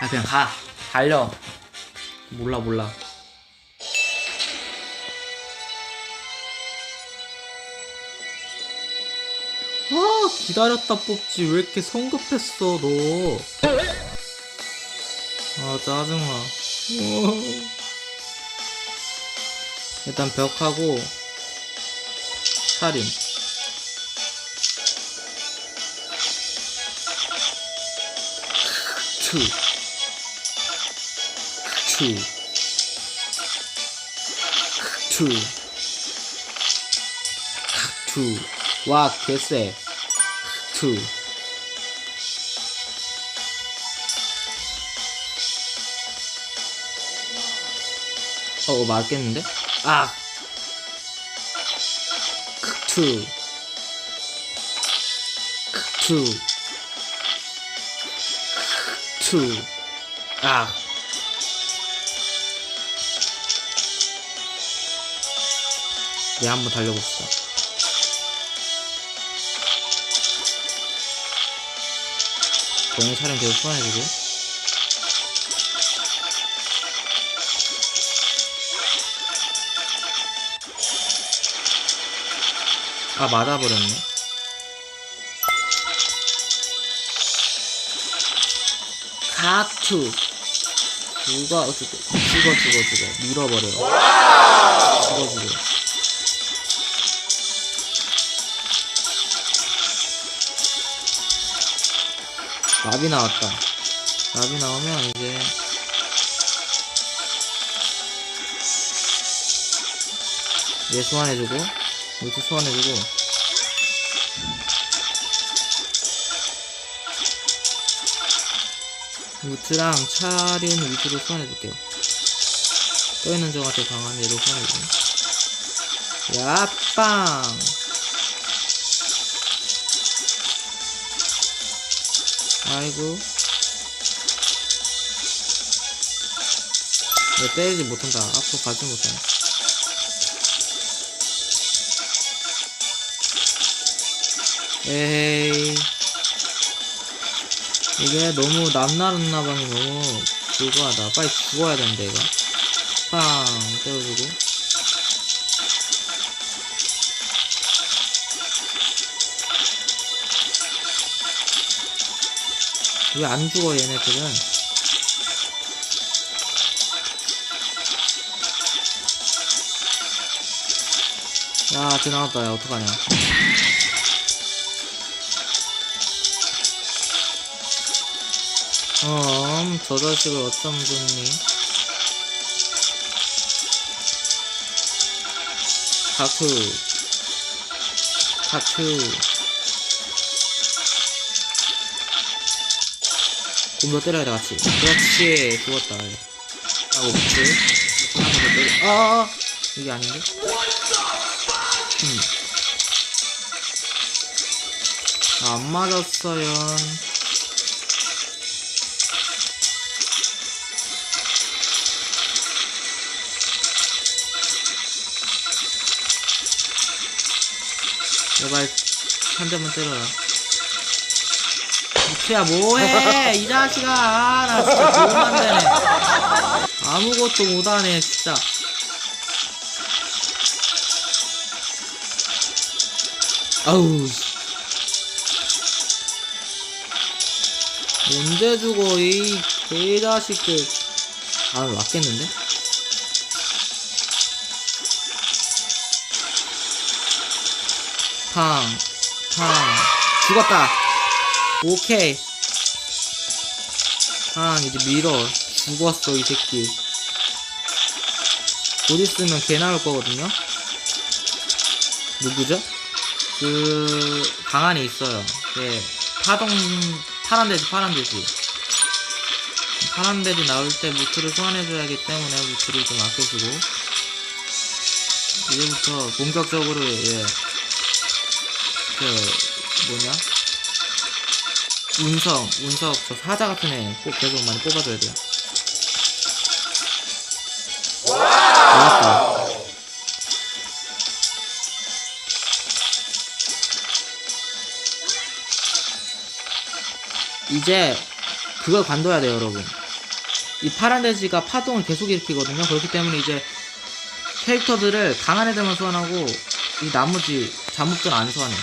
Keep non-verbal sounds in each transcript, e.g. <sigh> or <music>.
아 그냥 가. 달려. 몰라 몰라. 아 기다렸다 뽑지. 왜 이렇게 성급했어 너? 아 짜증나. 일단 벽하고 살인 투 투, 투, 투, 와, 개쎄, 투. 어, 맞겠는데? 아! 투, 투, 투, 아! 얘 한번 달려봅시다. 동영 촬영 계속 소환해주고. 아, 맞아버렸네. 가투. 누가 어떻게 죽어 죽어 죽어 밀어버려. 죽어 죽어. 나비 나왔다. 나비 나오면 이제 얘 소환해주고 루트 소환해주고 루트랑 차린 위주로 소환해줄게요. 떠있는 적한테 강한 얘로 소환해주고 야빵 아이고. 왜 때리지 못한다. 앞으로 가지 못하네 에이. 이게 너무 남나른 나방이 너무 불과하다. 빨리 죽어야 되는데 이거. 빵 때려주고 왜 안 죽어 얘네들은 야, 쟤 나왔다. 야, 어떡하냐. 음, 저 자식을 어쩜 좋니? 다투. 다투. 곰도 때려야 돼, 같이. 그렇지. 죽었다. 하고, 그치? 한번 더 때려. 아, 아, 이게 아닌데? 음. 아, 안 맞았어요. 제발 한 대만 때려라. 루트야 뭐해 이 자식아 아, 나 진짜 도움 안 되네 아무것도 못하네 진짜 아우 씨. 언제 죽어 이 개자식들 아 맞겠는데? 팡, 팡. 죽었다. 오케이. 팡, 이제 밀어. 죽었어, 이 새끼. 곧 있으면 개 나올 거거든요? 누구죠? 그, 방 안에 있어요. 예. 파동, 파란 돼지, 파란 돼지. 파란 돼지 나올 때 무트를 소환해줘야 하기 때문에 무트를 좀 아껴주고. 이제부터 본격적으로, 예. 그 뭐냐 운석 운석 저 사자 같은 애 꼭 계속 많이 뽑아줘야 돼요 나왔다 이제 그걸 관둬야 돼요 여러분 이 파란 돼지가 파동을 계속 일으키거든요. 그렇기 때문에 이제 캐릭터들을 강한 애들만 소환하고 이 나머지 잠복들 안 소환해.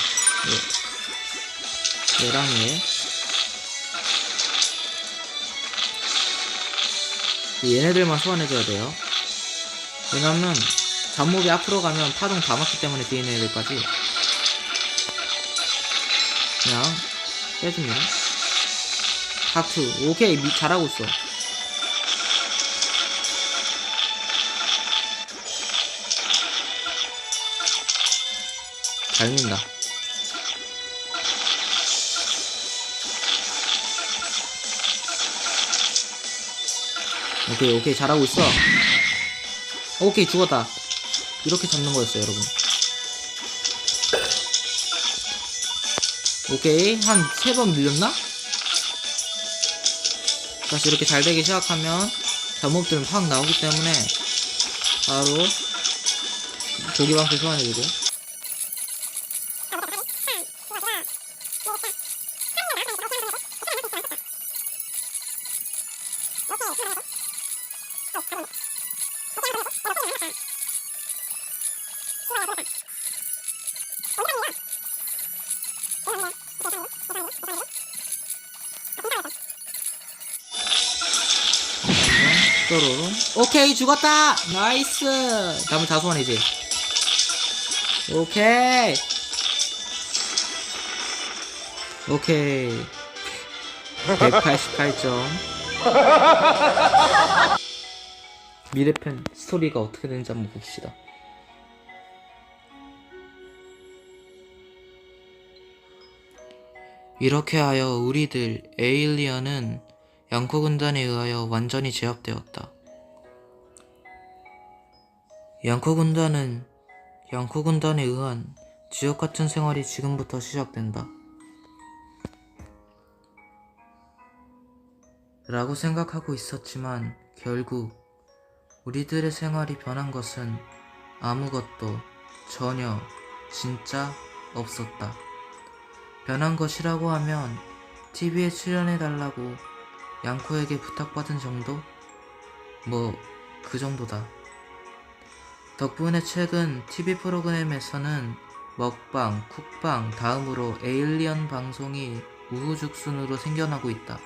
예. 얘랑이 얘네들만 소환해줘야 돼요. 왜냐면 잡몹이 앞으로 가면 파동 다 막기 때문에 뒤에 있는 애들까지 그냥 빼줍니다. 하트 오케이 미, 잘하고 있어. 잘 민다. 오케이 오케이 잘하고 있어. 오케이 죽었다. 이렇게 잡는 거였어요 여러분. 오케이 한 세 번 밀렸나? 다시 이렇게 잘 되기 시작하면 잡몹들은 팍 나오기 때문에 바로 조기방패 소환해주고 또로롱 오케이 죽었다. 나이스. 다음은 다소환이지. 오케이. 오케이. 188점. <laughs> 미래편 스토리가 어떻게 되는지 한번 봅시다. 이렇게 하여 우리들 에일리언은 양코 군단에 의하여 완전히 제압되었다. 양코 군단은 양코 군단에 의한 지옥 같은 생활이 지금부터 시작된다. 라고 생각하고 있었지만 결국 우리들의 생활이 변한 것은 아무것도 전혀 진짜 없었다. 변한 것이라고 하면 TV에 출연해달라고 양코에게 부탁받은 정도? 뭐, 그 정도다. 덕분에 최근 TV 프로그램에서는 먹방, 쿡방, 다음으로 에일리언 방송이 우후죽순으로 생겨나고 있다.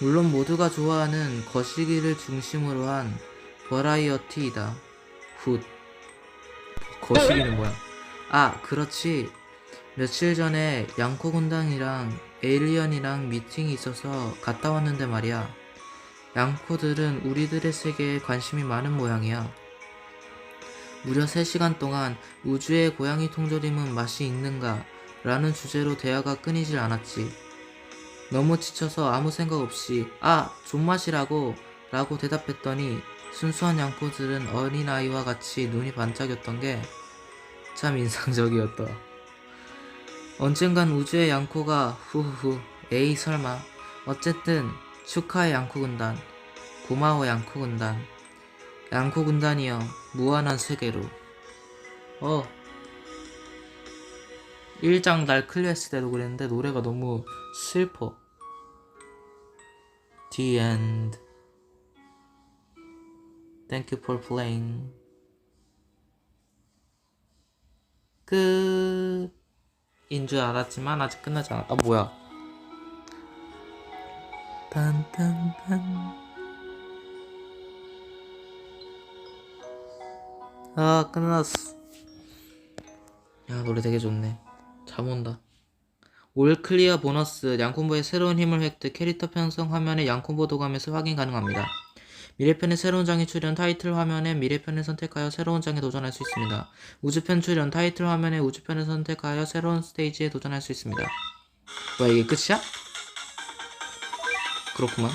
물론 모두가 좋아하는 거시기를 중심으로 한 버라이어티이다. 훗. 거시기는 뭐야? 아, 그렇지. 며칠 전에 양코 군단이랑 에일리언이랑 미팅이 있어서 갔다 왔는데 말이야. 양코들은 우리들의 세계에 관심이 많은 모양이야. 무려 3시간 동안 우주의 고양이 통조림은 맛이 있는가? 라는 주제로 대화가 끊이질 않았지. 너무 지쳐서 아무 생각 없이, 아, 존맛이라고! 라고 대답했더니 순수한 양코들은 어린아이와 같이 눈이 반짝였던 게 참 인상적이었다. 언젠간 우주의 양코가 후후후 에이 설마. 어쨌든 축하해 양코 군단. 고마워 양코 군단. 양코 군단이여 무한한 세계로. 어. 1장 날 클리어했을 때도 그랬는데 노래가 너무 슬퍼. The end. Thank you for playing. 끝 인 줄 알았지만 아직 끝나지 않았다. 아, 뭐야? 딴딴딴. 아, 끝났어. 야, 노래 되게 좋네. 잠 온다. 올 클리어 보너스 양콤보의 새로운 힘을 획득 캐릭터 편성 화면에 양콤보 도감에서 확인 가능합니다. 미래편의 새로운 장이 출연 타이틀 화면에 미래편을 선택하여 새로운 장에 도전할 수 있습니다. 우주편 출연 타이틀 화면에 우주편을 선택하여 새로운 스테이지에 도전할 수 있습니다. 뭐야 이게 끝이야? 그렇구만.